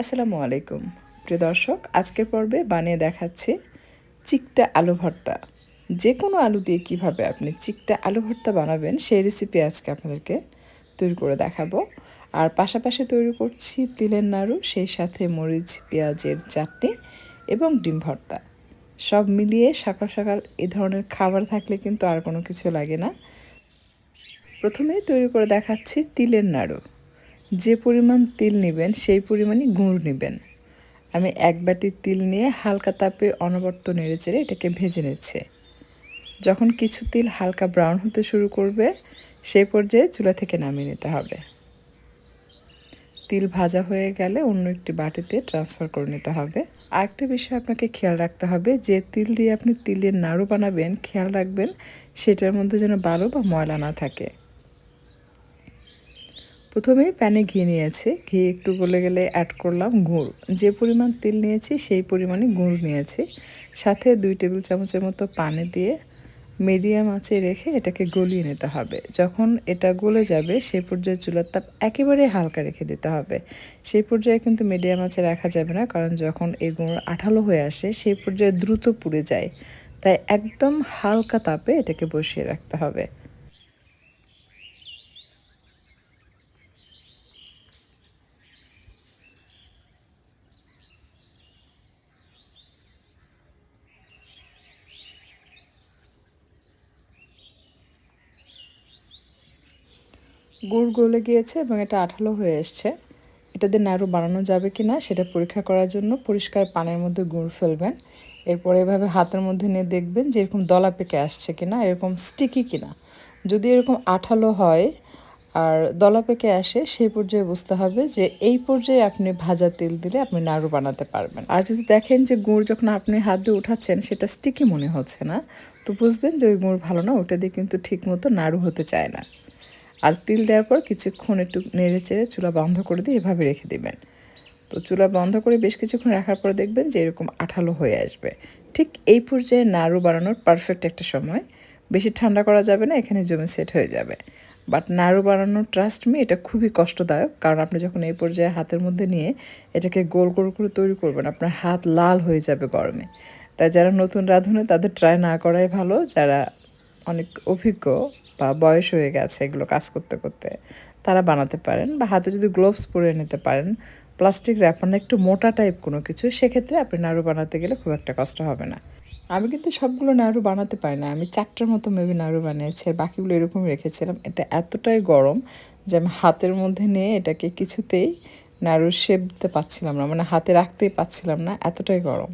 আসসালামু আলাইকুম। প্রিয় দর্শক, আজকের পর্বে বানিয়ে দেখাচ্ছি চিকটা আলু ভর্তা। যে কোনো আলু দিয়ে কীভাবে আপনি চিকটা আলু ভর্তা বানাবেন, সেই রেসিপি আজকে আপনাদেরকে তৈরি করে দেখাবো। আর পাশাপাশি তৈরি করছি তিলের নাড়ু, সেই সাথে মরিচ, পেঁয়াজের চাটনি এবং ডিম ভর্তা। সব মিলিয়ে সকাল সকাল এ ধরনের খাবার থাকলে কিন্তু আর কোনো কিছু লাগে না। প্রথমে তৈরি করে দেখাচ্ছি তিলের নাড়ু। যে পরিমাণ তিল নেবেন, সেই পরিমাণই গুঁড় নেবেন। আমি এক বাটি তিল নিয়ে হালকা তাপে অনবর্ত নেড়েচেড়ে এটাকে ভেজে নিচ্ছে। যখন কিছু তিল হালকা ব্রাউন হতে শুরু করবে, সেই পর্যায়ে চুলা থেকে নামিয়ে নিতে হবে। তিল ভাজা হয়ে গেলে অন্য একটি বাটিতে ট্রান্সফার করে নিতে হবে। আরেকটা বিষয় আপনাকে খেয়াল রাখতে হবে, যে তিল দিয়ে আপনি তিলের নাড়ু বানাবেন, খেয়াল রাখবেন, সেটার মধ্যে যেন বালু বা ময়লা না থাকে। প্রথমে প্যানে ঘি নিয়েছি। ঘি একটু গলে গেলে অ্যাড করলাম গুড়। যে পরিমাণ তেল নিয়েছি, সেই পরিমাণে গুড় নিয়েছি। সাথে দুই টেবিল চামচের মতো পানি দিয়ে মিডিয়াম আঁচে রেখে এটাকে গলিয়ে নিতে হবে। যখন এটা গলে যাবে, সেই পর্যায়ে চুলার তাপ একেবারে হালকা রেখে দিতে হবে। সেই পর্যায়ে কিন্তু মিডিয়াম আঁচে রাখা যাবে না, কারণ যখন এই গুঁড়ো আঠালো হয়ে আসে, সেই পর্যায়ে দ্রুত পুড়ে যায়। তাই একদম হালকা তাপে এটাকে বসিয়ে রাখতে হবে। গুড় গলে গিয়েছে এবং এটা আঠালো হয়ে এসছে। এটা দিয়ে নাড়ু বানানো যাবে কি না সেটা পরীক্ষা করার জন্য পরিষ্কার পানের মধ্যে গুড় ফেলবেন। এরপর এভাবে হাতের মধ্যে নিয়ে দেখবেন যে এরকম দলা পেকে আসছে কিনা, এরকম স্টিকি কিনা। যদি এরকম আঠালো হয় আর দলা পেকে আসে সেই পর্যায়ে বুঝতে হবে যে এই পর্যায়ে আপনি ভাজা তেল দিলে আপনি নাড়ু বানাতে পারবেন। আর যদি দেখেন যে গুড় যখন আপনি হাত দিয়ে উঠাচ্ছেন, সেটা স্টিকি মনে হচ্ছে না, তো বুঝবেন যে ওই গুড় ভালো না, ওটা দিয়ে কিন্তু ঠিক মতো নাড়ু হতে চায় না। আর তিল দেওয়ার পর কিছুক্ষণ একটু নেড়ে চেড়ে চুলা বন্ধ করে দিয়ে এভাবে রেখে দেবেন। তো চুলা বন্ধ করে বেশ কিছুক্ষণ রাখার পর দেখবেন যে এরকম আঠালো হয়ে আসবে। ঠিক এই পর্যায়ে নাড়ু বানানোর পারফেক্ট একটা সময়। বেশি ঠান্ডা করা যাবে না, এখানে জমি সেট হয়ে যাবে। বাট নাড়ু বানানোর ট্রাস্ট মি এটা খুবই কষ্টদায়ক। কারণ আপনি যখন এই পর্যায়ে হাতের মধ্যে নিয়ে এটাকে গোল গোল করে তৈরি করবেন, আপনার হাত লাল হয়ে যাবে গরমে। তাই যারা নতুন রাঁধুনে, তাদের ট্রাই না করাই ভালো। যারা অনেক অভিজ্ঞ বা বয়স হয়ে গেছে এগুলো কাজ করতে করতে, তারা বানাতে পারেন বা হাতে যদি গ্লোভস পরে নিতে পারেন প্লাস্টিক র্যাপার না, একটু মোটা টাইপ কোনো কিছু, সেক্ষেত্রে আপনি নাড়ু বানাতে গেলে খুব একটা কষ্ট হবে না। আমি কিন্তু সবগুলো নাড়ু বানাতে পারি না, আমি চারটার মতো মেবি নাড়ু বানিয়েছি আর বাকিগুলো এরকম রেখেছিলাম, এটা এতটাই গরম যে আমি হাতের মধ্যে নিয়ে এটাকে কিছুতেই নাড়ু শেপ দিতে পারছিলাম না মানে হাতে রাখতেই পারছিলাম না, এতটাই গরম।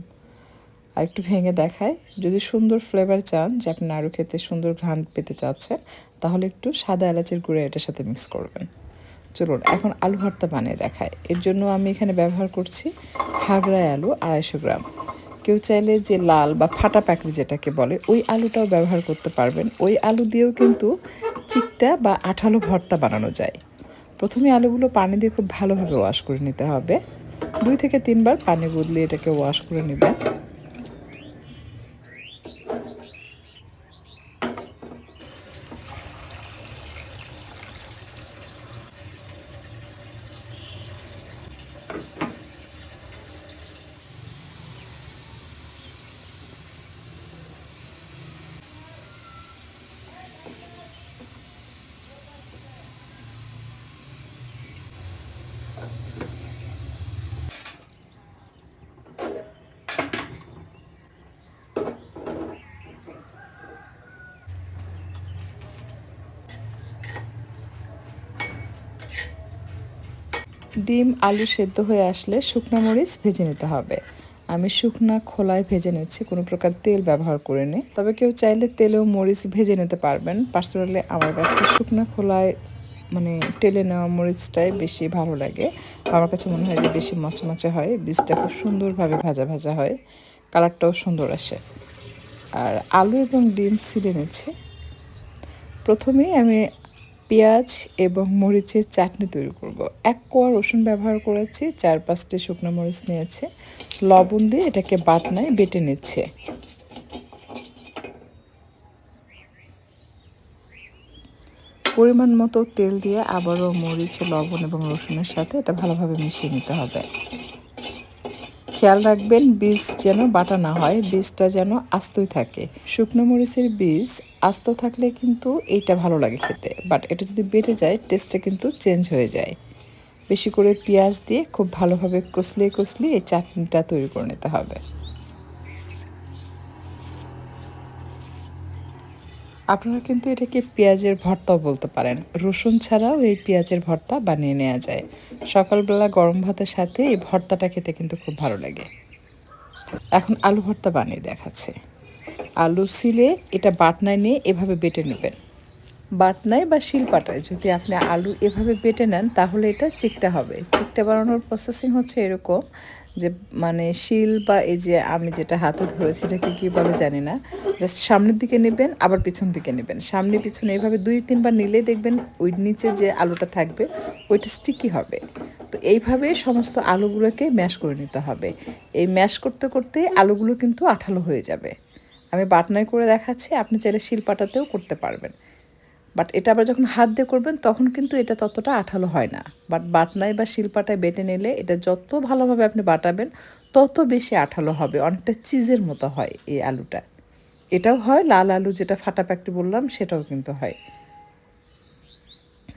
আর একটু ভেঙে দেখায়। যদি সুন্দর ফ্লেভার চান, যে আপনি নাড়ু খেতে সুন্দর ঘ্রাণ পেতে চাচ্ছেন, তাহলে একটু সাদা এলাচের গুঁড়ো এটার সাথে মিক্স করবেন। চলুন, এখন আলু ভর্তা বানিয়ে দেখায়। এর জন্য আমি এখানে ব্যবহার করছি হাগড়ায় আলু আড়াইশো গ্রাম। কেউ চাইলে যে লাল বা ফাটা প্যাকেট যেটাকে বলে, ওই আলুটাও ব্যবহার করতে পারবেন। ওই আলু দিয়েও কিন্তু চিকটা বা আঠালো ভর্তা বানানো যায়। প্রথমে আলুগুলো পানি দিয়ে খুব ভালোভাবে ওয়াশ করে নিতে হবে। দুই থেকে তিনবার পানি বদলে এটাকে ওয়াশ করে নেবেন। ডিম, আলু সেদ্ধ হয়ে আসলে শুকনো মরিচ ভেজে নিতে হবে। আমি শুকনা খোলায় ভেজে নিচ্ছি, কোনো প্রকার তেল ব্যবহার করে নিই তবে কেউ চাইলে তেলেও মরিচ ভেজে নিতে পারবেন। পার্সোনালি আমার কাছে শুকনা খোলায় মানে টেলে নেওয়া মরিচটাই বেশি ভালো লাগে। আমার কাছে মনে হয় যে বেশি মচমচে হয়, বীজটা খুব সুন্দরভাবে ভাজা ভাজা হয়, কালারটাও সুন্দর আসে। আর আলু এবং ডিম ছিলে নিচ্ছি। প্রথমেই আমি পেঁয়াজ এবং মরিচের চাটনি তৈরি করব। এক কোয়া রসুন ব্যবহার করেছি চার পাঁচটি শুকনো মরিচ নিয়েছে। লবণ দিয়ে এটাকে বাটনায় বেটে নিচ্ছে। পরিমাণ মতো তেল দিয়ে আবারও মরিচ, লবণ এবং রসুনের সাথে এটা ভালোভাবে মিশিয়ে নিতে হবে। খেয়াল রাখবেন, বীজ যেন বাটা না হয়, বীজটা যেন আস্তই থাকে। শুকনো মরিচের বীজ আস্ত থাকলে কিন্তু এইটা ভালো লাগে খেতে। বাট এটা যদি বেটে যায় টেস্টটা কিন্তু চেঞ্জ হয়ে যায়। বেশি করে পেঁয়াজ দিয়ে খুব ভালোভাবে কষলিয়ে কষলিয়ে এই চাটনিটা তৈরি করে নিতে হবে। আপনারা কিন্তু এটাকে পেঁয়াজের ভর্তাও বলতে পারেন। রসুন ছাড়াও এই পেঁয়াজের ভর্তা বানিয়ে নেওয়া যায়। সকালবেলা গরম ভাতের সাথে এই ভর্তাটা খেতে কিন্তু খুব ভালো লাগে। এখন আলু ভর্তা বানিয়ে দেখাচ্ছে। আলু সিলে এটা বাটনায় নিয়ে এভাবে বেটে নেবেন। বাটনায় বা শিলপাটায় যদি আপনি আলু এভাবে বেটে নেন, তাহলে এটা চিকটা হবে। চিকটা বানানোর প্রসেসিং হচ্ছে এরকম যে মানে শিল বা এই যে আমি যেটা হাতে ধরেছি, এটাকে কী বলে জানি না। জাস্ট সামনের দিকে নেবেন, আবার পিছন দিকে নেবেন। সামনে পিছনে এইভাবে দুই তিনবার নিলে দেখবেন ওই নিচে যে আলুটা থাকবে, ওইটা স্টিকি হবে। তো এইভাবে সমস্ত আলুগুলোকে ম্যাশ করে নিতে হবে। এই ম্যাশ করতে করতে আলুগুলো কিন্তু আঠালো হয়ে যাবে। আমি বাটনায় করে দেখাচ্ছি, আপনি চাইলে শিলপাটাতেও করতে পারবেন। বাট এটা আবার যখন হাত দিয়ে করবেন, তখন কিন্তু এটা ততটা আঠালো হয় না। বাট বাটনায় বা শিলপাটায় বেটে নিলে এটা যত ভালোভাবে আপনি বাটাবেন, তত বেশি আঠালো হবে, অনেকটা চিজের মতো হয় এই আলুটা। এটাও হয়, লাল আলু যেটা ফাটা প্যাকটি বললাম, সেটাও কিন্তু হয়।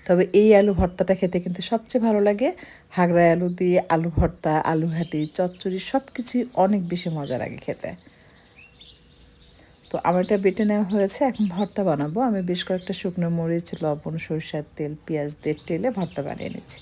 তবে এই আলু ভর্তাটা খেতে কিন্তু সবচেয়ে ভালো লাগে। হাগড়ায় আলু দিয়ে, আলু ভর্তা, আলু ঘাটি চচ্চড়ি সব কিছুই অনেক বেশি মজা লাগে খেতে। তো আমার এটা বেটে নেওয়া হয়েছে, এখন ভর্তা বানাবো। আমি বেশ কয়েকটা শুকনো মরিচ, লবণ, সরিষার তেল, পেঁয়াজ দিয়ে টেলে ভর্তা বানিয়ে নিচ্ছি।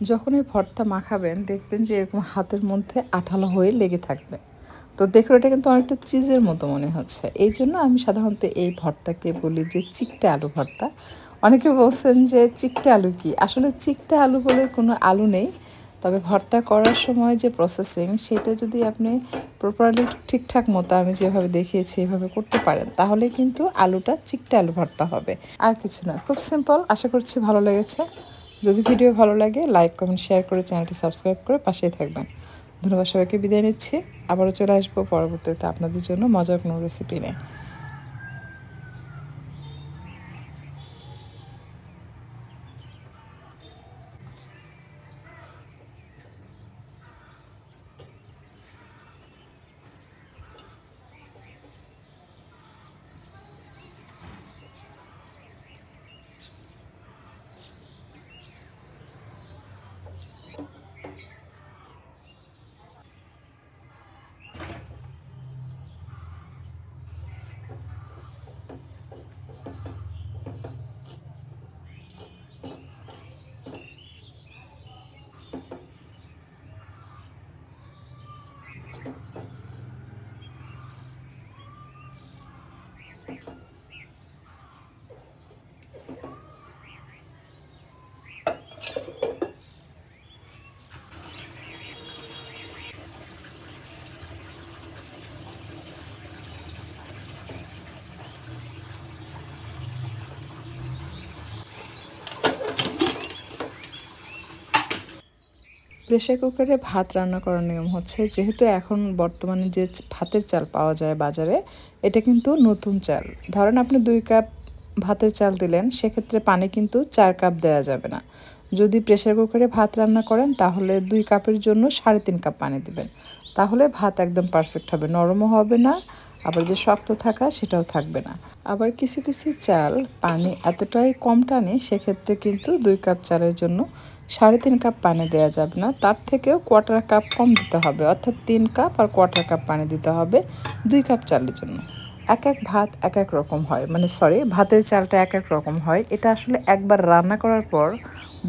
যখন এই ভর্তা মাখাবেন, দেখবেন যে এরকম হাতের মধ্যে আঠালো হয়ে লেগে থাকবে। তো দেখো এটা কিন্তু অনেকটা চিজের মতো মনে হচ্ছে। এই জন্য আমি সাধারণত এই ভর্তাকে বলি যে চিকটা আলু ভর্তা। অনেকে বলছেন যে চিকটা আলু কি? আসলে চিকটা আলু বলে কোনো আলু নেই। তবে ভর্তা করার সময় যে প্রসেসিং সেটা যদি আপনি প্রপারলি ঠিকঠাক মতো আমি যেভাবে দেখিয়েছি, এভাবে করতে পারেন, তাহলে কিন্তু আলুটা চিকটা আলু ভর্তা হবে। আর কিছু না, খুব সিম্পল আশা করছি ভালো লেগেছে। যদি ভিডিও ভালো লাগে, লাইক, কমেন্ট, শেয়ার করে চ্যানেলটি সাবস্ক্রাইব করে পাশেই থাকবেন। ধন্যবাদ সবাইকে, বিদায় নিচ্ছি। আবারও চলে আসব পরবর্তীতে আপনাদের জন্য মজার কোনো রেসিপি নিয়ে। প্রেশার কুকারে ভাত রান্না করার নিয়ম হচ্ছে, যেহেতু এখন বর্তমানে যে ভাতের চাল পাওয়া যায় বাজারে, এটা কিন্তু নতুন চাল। ধরেন আপনি দুই কাপ ভাতের চাল দিলেন, সেক্ষেত্রে পানি কিন্তু চার কাপ দেওয়া যাবে না। যদি প্রেশার কুকারে ভাত রান্না করেন, তাহলে দুই কাপের জন্য সাড়ে তিন কাপ পানি দিবেন। তাহলে ভাত একদম পারফেক্ট হবে, নরমও হবে না, আবার যে শক্ত থাকা সেটাও থাকবে না। আবার কিছু কিছু চাল পানি এতটাই কম টানে, সেক্ষেত্রে কিন্তু দুই কাপ চালের জন্য সাড়ে তিন কাপ পানি দেওয়া যাবে না। তার থেকেও কোয়ার্টার কাপ কম দিতে হবে। অর্থাৎ তিন কাপ আর কোয়ার্টার কাপ পানি দিতে হবে দুই কাপ চালের জন্য। এক এক ভাত এক এক রকম হয়। মানে সরি ভাতের চালটা এক এক রকম হয়। এটা আসলে একবার রান্না করার পর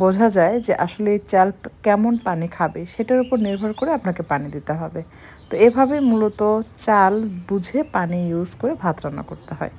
বোঝা যায় যে আসলে এই চাল কেমন পানি খাবে, সেটার উপর নির্ভর করে আপনাকে পানি দিতে হবে। তো এভাবে মূলত চাল বুঝে পানি ইউজ করে ভাত রান্না করতে হয়।